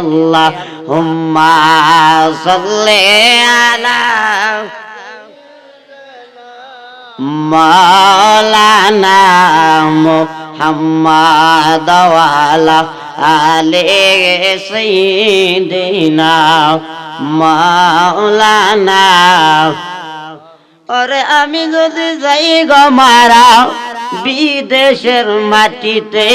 আল্লাহ, হুম্মা সাল্লি আলা মাওলানা মুহাম্মাদ ওয়ালা আলে সাইয়্যিদিনা মাওলানা। ওরে আমি যদি যাই গো মারা, বিদেশের মাটিতে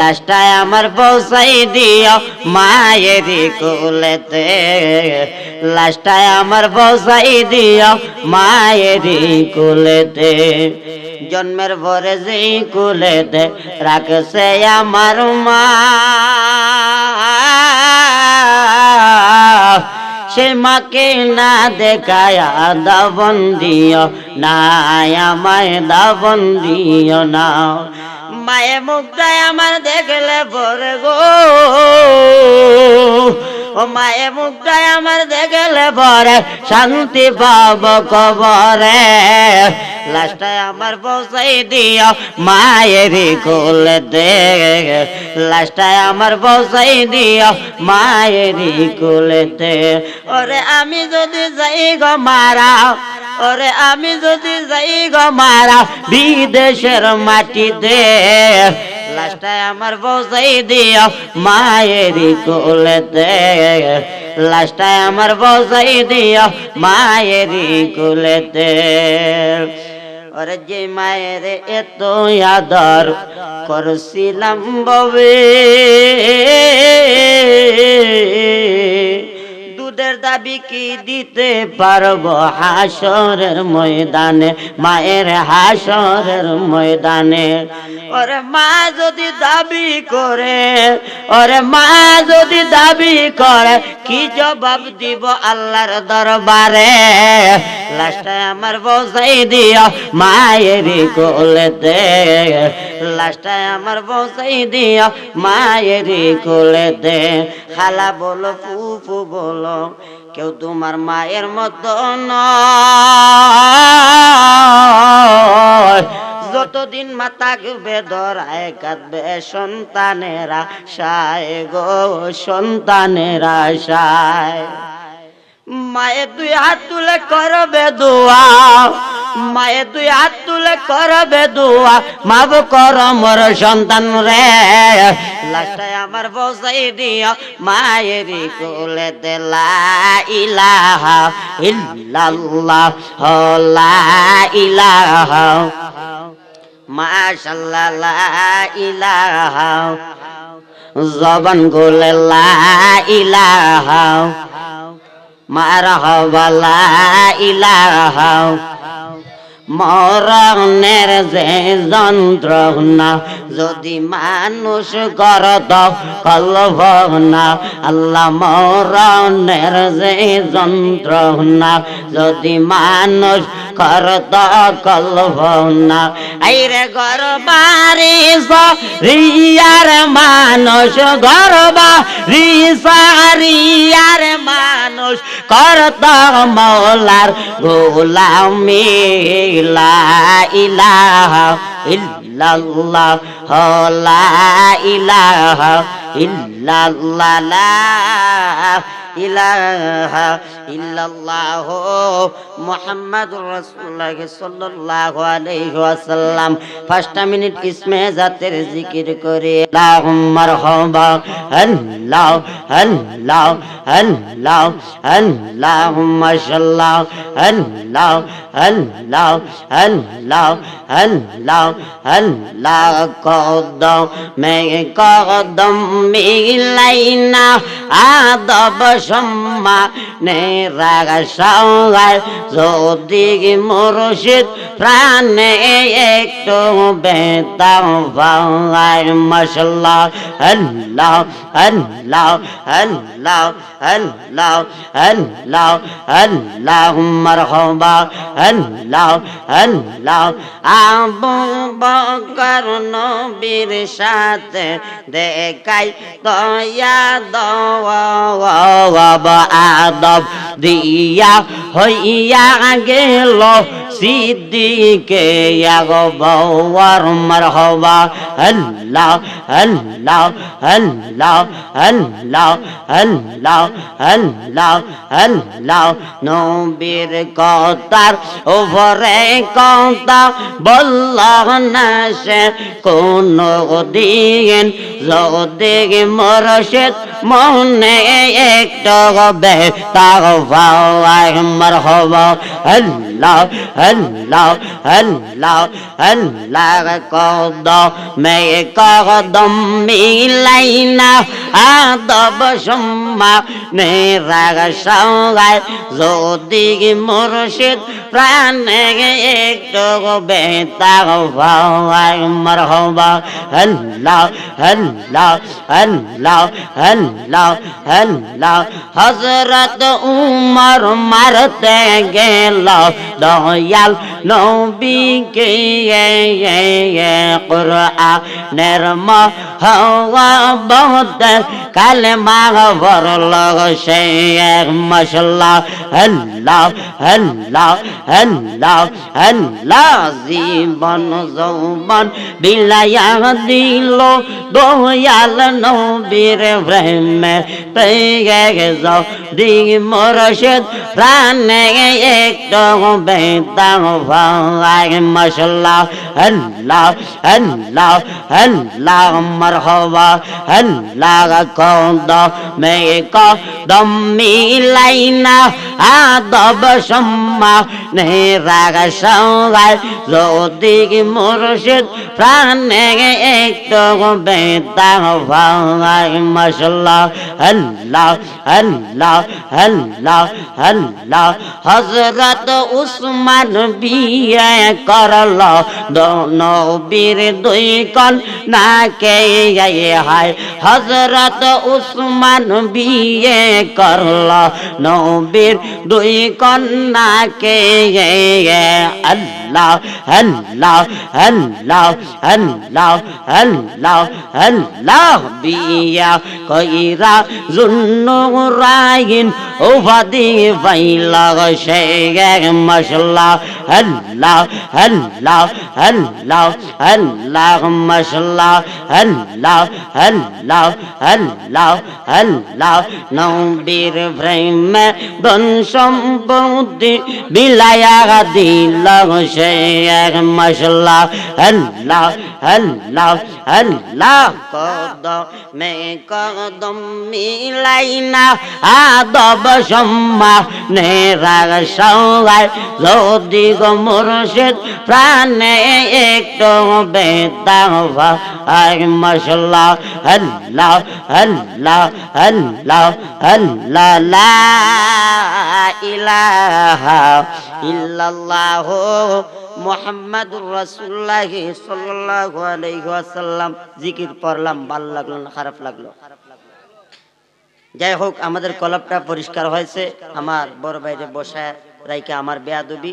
লাস্টায় আমার পৌঁছাই দিও, মায়ের কোলেতে। লাস্টায় আমার পৌঁছাই দিও, মায়ের কোলেতে। জন্মের পরে যেই কোলেতে রাখছে আমার মা। সে মাকে না দেখায় দাবন দিও, না আমায় দাবন দিও না। মায়ে মুখটায় আমার দেখলে পরে গো। ও মায়ে মুখটায় আমার দেখলে পরে শান্তি পাব কবরে। লাস্টায় আমার বসাই দিও মায়ের কোলে দে। লাস্টায় আমার বসাই দিও মায়ের কোলেতে ওরে আমি যদি যাই গো মারা ওরে আমি যদি যাই গো মারা বিদেশের মাটিতে লাস্টায় আমার পৌঁছাই দিও মায়ের কোলেতে। লাস্টায় আমার পৌঁছাই দিও মায়ের কোলেতে। ওরে যে মায়ের এত আদর করছিলাম ববে দাবি কি দিতে পারব হাসরের ময়দানে, মায়ের হাসরের ময়দানে? ওরে মা যদি দাবি করে, ওরে মা যদি দাবি করে, কি জবাব দিব আল্লাহর দরবারে? লাস্টায় আমার বসাই দিও মায়ের কোলেতে। লাস্টায় আমার বসাই দিও মায়ের কোলেতে। খালা বলো, ফুফু বলো কেউ তোমার মায়ের মত যতদিন মা থাকবে, ধরায় কাঁদবে সন্তানেরা সায় গো, সন্তানেরা সায় মায়ের দুই হাত তুলে করবে দোয়া। মায়ের তুই হাত তুলে করবে দোয়া মাব কর মোর সন্তান রে। লাস্টায় আমার বসাই দিও, মায়ের কোলে দেলা ইলাহা ইল্লাল্লাহ লা ইলাহা। মাশাল্লাহ, লা ইলাহা। জবান গোলে লা ইলাহা। মারহাবা, লা ইলাহা। মরণের যে যন্ত্রণা, যদি মানুষ করত কল্পনা, আল্লাহ মরণের যে যন্ত্রণা, যদি মানুষ করত কল্পনা, আইরে গরবারি রিয়ার মানুষ গরবা রিসারিয়ার মানুষ করত মৌলার গোলামি লা ইলাহা ইল্লাল্লাহ লা ইলাহা ইল্লাল্লাহ ইলাহা ইল্লাল্লাহ মুহাম্মাদুর রাসূলুল্লাহ সাল্লাল্লাহু আলাইহি ওয়াসাল্লাম। পাঁচটা মিনিট ইসমে জাতের জিকির করে আল্লাহুম মারহাবা আল্লাহ আল্লাহ আল্লাহ আল্লাহুম্মা সাল্লাহ আল্লাহ আল্লাহ আল্লাহ আল্লাহ আল্লাহ কদম মে কদম মিলাইনা আদব সম্মা সম্মানে রাগা সঙ্গায় যদি মুর্শিদ প্রাণে একটু বেতাম ভাঙায় মশলা আল্লাহ আল্লাহ আল্লাহ আল্লাহ আল্লাহ আল্লাহ, মারহাবা, আল্লাহ আল্লাহ। আবু বকর নবীর সাথে দেখাই দয়া দওয়া আদব দিয়া হইয়া গেল সিদ্দিকে আগবর মারহবা। আল্লাহ আল্লাহ আল্লাহ আল্লাহ আল্লাহ আল্লাহ আল্লাহ নবীর কথার ওপরে কথা বলল না সে, কোন দিন যদি মরশেদ মনে একটা হবে তার মার হব আল্লাহ আল্লাহ আল্লাহ আল্লাহ কদ মে কদম মিলাইনা আদব সম্মা। মেরাগ সঙ্গায় যদি মুর্শিদ প্রাণে একটু বেতাগ ভাই মরহবা। আল্লাহ আল্লাহ আল্লাহ আল্লাহ আল্লাহ হজরত উমর মারতে গেল। দয়াল নবীকে কুরআনের হওয়া বহুত কালেমা বরল সে মশলা। আল্লাহ আল্লাহ আল্লাহ আল্লাহ জীবন যৌবন বিলায়া দিল। দয়াল নবীর প্রেমে পেয়ে যাও দি মরশেদ প্রাণে একটু বেদাং ভাই। মশলা আল্লাহ আল্লাহ আল্লাহ মরহবা আল্লাহ কদ মে কদম মিলাইনা আদব সম্মা নে রাগ সঙ্গায় যদি মুর্শিদ প্রাণে একটু বেদাং ভাই মশলা আল্লাহ আল্লাহ আল্লাহ আল্লাহ হজরত উসমান বিয়ে করল নবীর দুই কন না কে হায়। হজরত উসমান বিয়ে করল। নবীর দুই কন্যাকে আল্লাহ আল্লাহ আল্লাহ আল্লাহ আল্লাহ আল্লাহ বিয়া কইরা জুন্নুরাইন উপাধি পাইলা সে মশলা। আল্লাহ আল্লাহ আল্লাহ আল্লাহ মশলা। আল্লাহ আল্লাহ আল্লাহ আল্লাহ নবীর প্রেম ধন সম্পত্তি বিলায়া দিল সে মশলা, আল্লাহ আল্লাহ আল্লাহ কদ মে কদম মিলাইনা আদব সম্মা নে রাগ সঙ্গায় যদি গো মুর্শিদ প্রাণে একটু বেদা ভাই মশলা, আল্লাহ আল্লাহ আল্লাহ আল্লাহ, লা যাই হোক, আমাদের কলবটা পরিষ্কার হয়েছে। আমার বড় বাইরে বসায় রাইকে আমার বেয়াদবি।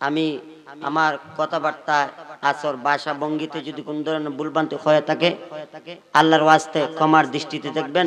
আমি আমার কথাবার্তা আসর ভাষা ভঙ্গিতে যদি কোন ধরনের ভুলভ্রান্তি হয়ে থাকে, আল্লাহর ওয়াস্তে ক্ষমার দৃষ্টিতে দেখবেন।